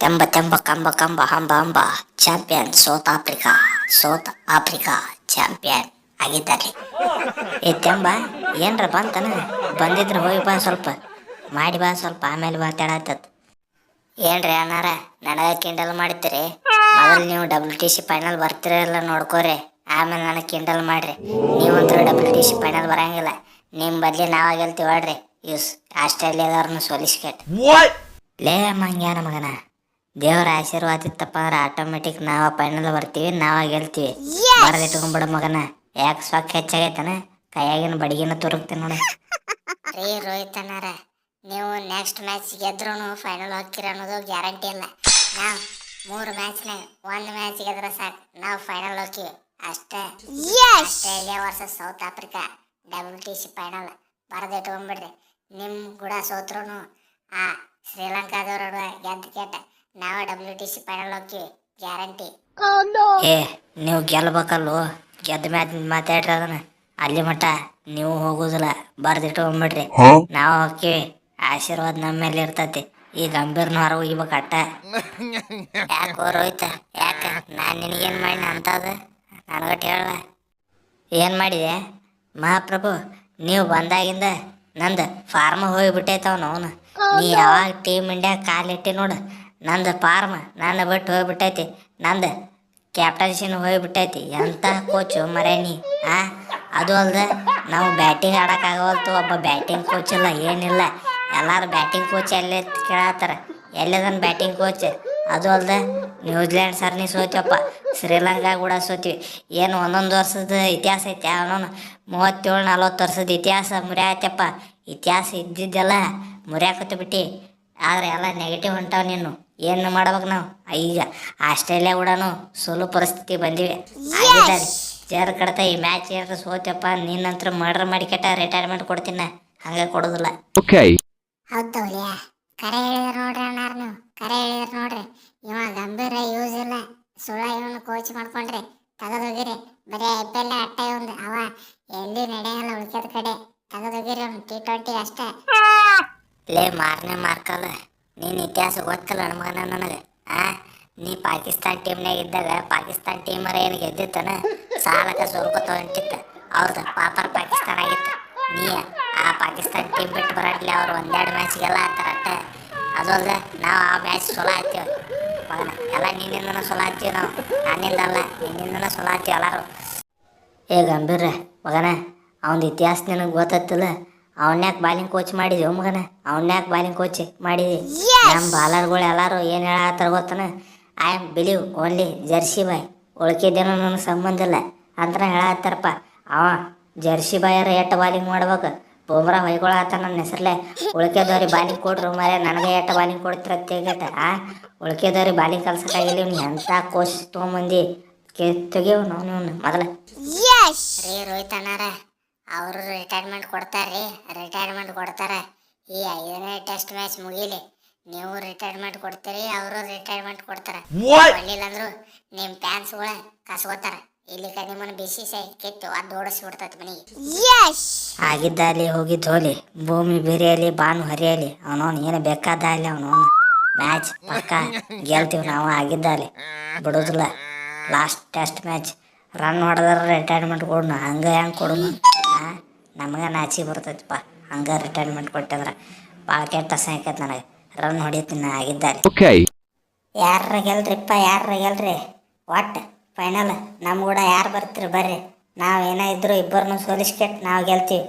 ತೆಂಬ Temba ಕಂಬ ಕಂಬ ಹಂಬ ಹಂಬ champion South Africa South Africa champion ಆಗಿದ್ದಾರೆ ಏ ತೆಂಬ ಏನ್ರ ಬಂತನ? ಬಂದಿದ್ರೆ ಹೋಗಿ ಬಾ ಸ್ವಲ್ಪ. ಮಾಡಿ ಬಾ ಸ್ವಲ್ಪ ಆಮೇಲೆ ಮಾತಾಡತ್ತತ್ ಏನ್ರಿ ಅಣ್ಣಾರ ನನಗೆ ಕಿಂಡಲ್ ಮಾಡ್ತೀರಿ ಮೊದಲು ನೀವು ಡಬ್ಲ್ಯೂ ಟಿ ಸಿ ಫೈನಲ್ ಬರ್ತೀರಲ್ಲ ನೋಡ್ಕೋರಿ? ಆಮೇಲೆ ನನಗೆ ಕಿಂಡಲ್ ಮಾಡ್ರಿ. ನೀವಂತೂ ಡಬ್ಲ್ಯೂ ಟಿ ಸಿ ಫೈನಲ್ ಬರಂಗಿಲ್ಲ. ನಿಮ್ಮ ಬದಲಿ ನಾವಾಗ ಗೆಲ್ತೀವಿ ಹೇಳ್ರಿ. ಯೂಸ್ ಆಸ್ಟ್ರೇಲಿಯಾದವ್ರನ್ನ ಸೋಲಿಸ್ಕೇಟ್. What? ಲೇ ಮಂಗ್ಯಾನ ಮಗನ. ದೇವ್ರ ಆಶೀರ್ವಾದ ಇತ್ತಪ್ಪ ಅಂದ್ರೆ ಆಟೋಮೆಟಿಕ್ ನಾವ ಫೈನಲ್ ಬರ್ತೀವಿ ನಾವ ಗೆಲ್ತೀವಿ. ಬರದಿಟ್ಕೊಂಡ್ಬಿಡ ಮಗನ. ಯಾಕೆ ಸ್ವಕ್ ಹೆಚ್ಚಾಗೈತನ? ಕೈಯಾಗಿನ ಬಡಿಗಿನ ತುರುಕ್ತೀನಿ ನೋಡಿ. ರೀ ರೋಹಿತ್ ಅಣ್ಣಾರ ನೀವು ನೆಕ್ಸ್ಟ್ ಮ್ಯಾಚ್ ಗೆದ್ರು ಫೈನಲ್ ಹೋಗ್ತೀರ ಅನ್ನೋದು ಗ್ಯಾರಂಟಿ ಇಲ್ಲ. ನಾವು ಮೂರು ಮ್ಯಾಚ್ನಾಗ ಒಂದು ಮ್ಯಾಚ್ ಗೆದ್ರೆ ಸಾಕು. ನಾವು ಫೈನಲ್ ಹೋಗ್ತೀವಿ ಅಷ್ಟೇ. Australia versus South Africa W T C final ಬರದಿಟ್ಕೊಂಡ್ಬಿಡ್ರಿ ನಿಮ್ಮ ಕೂಡ ಸೋತ್ರು ಆ ಶ್ರೀಲಂಕಾದವ್ರ ಗೆದ್ದ ಕೆಟ್ಟ. ನಾವು ಡಬ್ಲ್ಯೂ ಟಿ ಸಿ ಫೈನಲ್ ಹೋಗ್ತೀವಿ ಗ್ಯಾರಂಟಿ ಏ ನೀವು ಗೆಲ್ಬೇಕಲ್ಲು ಗೆದ್ದ ಮ್ಯಾಚ್ ಮಾತಾಡ್ರಿ ಅದನ್ನ. ಅಲ್ಲಿ ಮಟ್ಟ ನೀವು ಹೋಗುದಿಲ್ಲ ಬರ್ದಿಟ್ಟು ಹೋಗ್ಬಿಡ್ರಿ ನಾವು ಹೋಗ್ತೀವಿ ಆಶೀರ್ವಾದ ನಮ್ಮ ಮೇಲೆ ಇರ್ತತಿ. ಈ ಗಂಭೀರ್ನ ಹೊರ ಹೋಗ್ಬೇಕು ಅಟ್ಟ. ಯಾಕೆ ರೋಹಿತ ಯಾಕ? ನಾನು ನಿನಗೇನು ಮಾಡಿ ಅಂತದ? ನನಗಟ್ಟು ಹೇಳ ಏನು ಮಾಡಿದೆ? ಮಹಾಪ್ರಭು ನೀವು ಬಂದಾಗಿಂದ ನಂದು ಫಾರ್ಮ್ ಹೋಗಿಬಿಟ್ಟೈತವನು ಅವನು. ನೀ ಯಾವಾಗ ಟೀಮ್ ಇಂಡಿಯಾ ಕಾಲಿಟ್ಟಿ ನೋಡು. ನಂದು ಫಾರ್ಮ್ ನನ್ನ ಬಿಟ್ಟು ಹೋಗ್ಬಿಟ್ಟೈತಿ. ನಂದು ಕ್ಯಾಪ್ಟನ್ಸಿನ ಹೋಗ್ಬಿಟ್ಟೈತಿ. ಎಂಥ ಕೋಚು ಮರೇನಿ ಆ? ಅದು ಅಲ್ದೆ ನಾವು ಬ್ಯಾಟಿಂಗ್ ಆಡೋಕ್ಕಾಗವಲ್ತು ಒಬ್ಬ ಬ್ಯಾಟಿಂಗ್ ಕೋಚ್ ಇಲ್ಲ, ಏನಿಲ್ಲ. ಎಲ್ಲರೂ ಬ್ಯಾಟಿಂಗ್ ಕೋಚ್ ಎಲ್ಲೇ ಕೇಳತ್ತಾರ. ಎಲ್ಲದನ್ ಬ್ಯಾಟಿಂಗ್ ಕೋಚ್ ಅದು ಅಲ್ಲದೆ ನ್ಯೂಜಿಲ್ಯಾಂಡ್ ಸರ್ನಿ ಸೋತ್ಯಪ್ಪ. ಶ್ರೀಲಂಕಾ ಕೂಡ ಸೋತೀವಿ. ಏನು ಒಂದೊಂದು ವರ್ಷದ ಇತಿಹಾಸ ಐತಿ ಅವನೊಂದು ಮೂವತ್ತೇಳು, ನಲ್ವತ್ತು ವರ್ಷದ ಇತಿಹಾಸ ಮುರಿಯಾತಪ್ಪ ಇತಿಹಾಸ ಇದ್ದಿದ್ದೆಲ್ಲ ಮುರಿಯಾಕತ್ತು ಬಿಟ್ಟು ಆದರೆ ಎಲ್ಲ ನೆಗೆಟಿವ್ ಹೊಂಟಾವ ನೀನು ಏನು ಮಾಡ್ಬೇಕು ನಾವು? ಈಗ ಆಸ್ಟ್ರೇಲಿಯಾ ಕೂಡ ಸೋಲು ಪರಿಸ್ಥಿತಿ ಬಂದಿವೆ. ಜರ್ ಕಡತ ಈ ಮ್ಯಾಚ್ ಏನಾರ ಸೋತ್ಯಪ್ಪ ನಿನ್ನಂತ್ರ ಮರ್ಡರ್ ಮಾಡಿ ಕೆಟ್ಟ ರಿಟೈರ್ಮೆಂಟ್ ಕೊಡ್ತೀನಿ. ಹಂಗೆ ಕೊಡೋದಿಲ್ಲ. ಹೌದೌಲಿಯ ಕರೆ ಹೇಳಿದ್ರು ನೋಡ್ರಿ ಅಣ್ಣಾರ ನೀವು. ಕರೆ ಹೇಳಿದ್ರು ನೋಡ್ರಿ. ಇವ ಗಂಭೀರ ಯೂಸ್ ಇಲ್ಲ. ಸುಳ್ಳ ಇವನು ಕೋಚ್ ಮಾಡ್ಕೊಂಡ್ರಿ ತೆಗೆದೋಗಿರಿ. ಬರೀ ಐ ಪಿ ಎಲ್ ಅಟ್ಟ ಒಂದು ಅವ ಎಲ್ಲಿ ನಡೆಯಲ್ಲ ಉಳ್ಕೆದ ಕಡೆ. ತೆಗೆದೋಗಿರಿ ಅವ್ನು ಟಿ ಟ್ವೆಂಟಿ ಅಷ್ಟೇ. ಲೇ ಮಾರನೆ ಮಾರ್ಕಲ್ಲ. ನೀನು ಇತಿಹಾಸ ಗೊತ್ತಲ್ಲ ಮಗನ ನನಗೆ, ಆ? ನೀ ಪಾಕಿಸ್ತಾನ್ ಟೀಮ್ನಾಗ ಇದ್ದಾಗ ಪಾಕಿಸ್ತಾನ್ ಟೀಮರ ಏನು ಗೆದ್ದಿತ್ತನ? ಸಾಲಕ ಸೋಲ್ಕೊತ ಹೊಂಟಿತ್ತ ಅವ್ರದ್ದು ಪಾಪರ್ ಪಾಕಿಸ್ತಾನ ಆಗಿತ್ತು. ನೀ ಆ ಪಾಕಿಸ್ತಾನ್ ಟೀಮ್ ಬಿಟ್ಟು ಬರಟ್ಲಿ ಅವ್ರು ಒಂದೆರಡು ಮ್ಯಾಚ್ಗೆಲ್ಲ ಆತಾರ ಅಟ್ಟ ಅದು ನಾವು ಆ ಮ್ಯಾಚ್ ಸೊಲ ಹತ್ತೀವಿ ಮಗನ, ಎಲ್ಲ ನಿನ್ನಿಂದನೂ ಸೊಲ ಹತ್ತೀವಿ ನಾವು. ನಾನಿಂದಲ್ಲ ನಿನ್ನಿಂದನ ಸೊಲ ಹತ್ತೀವಿ ಎಲ್ಲರೂ. ಏ ಗಂಭೀರ ಮಗನ ಅವನ ಇತಿಹಾಸ ನಿನಗೆ ಗೊತ್ತಿಲ್ಲ ಅವನ್ಯಾಕೆ ಬಾಲಿಂಗ್ ಕೋಚ್ ಮಾಡಿದ್ವಿ ಮಗನ? ಅವನ್ಯಾಕೆ ಬಾಲಿಂಗ್ ಕೋಚ್ ಮಾಡಿದ್ವಿ? ನಮ್ಮ ಬಾಲರ್ಗಳು ಎಲ್ಲರೂ ಏನು ಹೇಳತ್ತಾರ ಗೊತ್ತನ? I am believe only jersey boy ಉಳ್ಕಿದ್ದೇನೋ ನನಗೆ ಸಂಬಂಧ ಇಲ್ಲ. ಅಂತ ಹೇಳತ್ತಾರಪ್ಪ ಅವ ಜರ್ಸಿ ಬಾಯರ ಎಟ್ಟು ಬಾಲಿಂಗ್ ಮಾಡ್ಬೇಕು? ಬೊಮ್ರಾ ಹೊಯ್ಕೊಳತ್ತ ನನ್ನ ಹೆಸರಲ್ಲೇ ಉಳ್ಕೆದವ್ರಿಗೆ ಬಾಲಿಂಗ್ ಕೊಡ್ರು ಮಾರೆ ನನಗೆ ಎಟ್ಟು ಬಾಲಿಂಗ್ ಕೊಡ್ತಿರ ತೆಗೆಟ ಆ? ಉಳ್ಕೆದವ್ರಿಗೆ ಬಾಲಿಂಗ್ ಕಲ್ಸಕ್ಕಾಗಿಲ್ಲ ಇವ್ನು. ಎಂಥ ಕೋಚ್ ತೊಗೊಂಬಂದು? ಕೆ ತೆಗಿಯವ್ ನಾವು ಮೊದಲ. ರೀ ರೋಹಿತ್ ಅಣ್ಣಾರ. ಅವರು ರಿಟೈರ್ಮೆಂಟ್ ಕೊಡ್ತಾರೆ ರಿಟೈರ್ಮೆಂಟ್ ಕೊಡ್ತಾರೆ. ಈ ಐದನೇ ಟೆಸ್ಟ್ ಮ್ಯಾಚ್ ಮುಗೀಲಿ ನೀವು ರಿಟೈರ್ಮೆಂಟ್ ಕೊಡ್ತೀರಿ ಅವರು ರಿಟೈರ್ಮೆಂಟ್ ಕೊಡ್ತಾರೆ? ಕೊಡ್ಲಿಲ್ಲ ಅಂದ್ರು ನಿಮ್ಮ ಫ್ಯಾನ್ಸ್ಗಳ ಕಸ್ಕೋತಾರ. ಇಲ್ಲಿ ನಿಮ್ಮನ್ನು ಬಿಸಿ ಸೈ ಕಿತ್ತು ಅದು ಓಡಿಸ್ಬಿಡ್ತೈತಿ ಮನೆಗೆ. ಆಗಿದ್ದಲ್ಲಿ ಹೋಗಿದ್ದು ಹೋಲಿ ಭೂಮಿ ಬಿರಿಯಲಿ ಬಾನು ಹರಿಯಲಿ ಅವನವನು ಏನು ಬೇಕಾದ ಅಲ್ಲಿ ಅವನವನು ಮ್ಯಾಚ್ ಪಕ್ಕ ಗೆಲ್ತೀವಿ ನಾವು ಆಗಿದ್ದಲ್ಲಿ ಬಿಡೋದಿಲ್ಲ. ಲಾಸ್ಟ್ ಟೆಸ್ಟ್ ಮ್ಯಾಚ್ ರನ್ ಹೊಡೆದ್ರೆ ರಿಟೈರ್ಮೆಂಟ್ ಕೊಡೋಣ ಹಂಗೆ ಹೆಂಗೆ ಕೊಡೋಣ? ನಮಗೆ ನಾಚಿ ಬರ್ತೈತಿಪ್ಪ. ಹಂಗ ರಿಟೈರ್ಮೆಂಟ್ ಕೊಟ್ಟಿದ್ರೆ ಭಾಳ ಕೆಟ್ಟ ಸಾಕೈತೆ ನನಗೆ. ರನ್ ಹೊಡಿತೀನಿ ನಾ Okay. ಯಾರ ಗೆಲ್ರಿಪ್ಪ ಯಾರ ಗೆಲ್ರಿ? ಒಟ್ಟು ಫೈನಲ್ ನಮ್ಮ ಕೂಡ ಯಾರು ಬರ್ತೀರಿ ಬರ್ರಿ. ನಾವು ಏನೇ ಇದ್ರು ಇಬ್ಬರನ್ನು ಸೋಲಿಸ್ಕೆಟ್ ನಾವು ಗೆಲ್ತೀವಿ.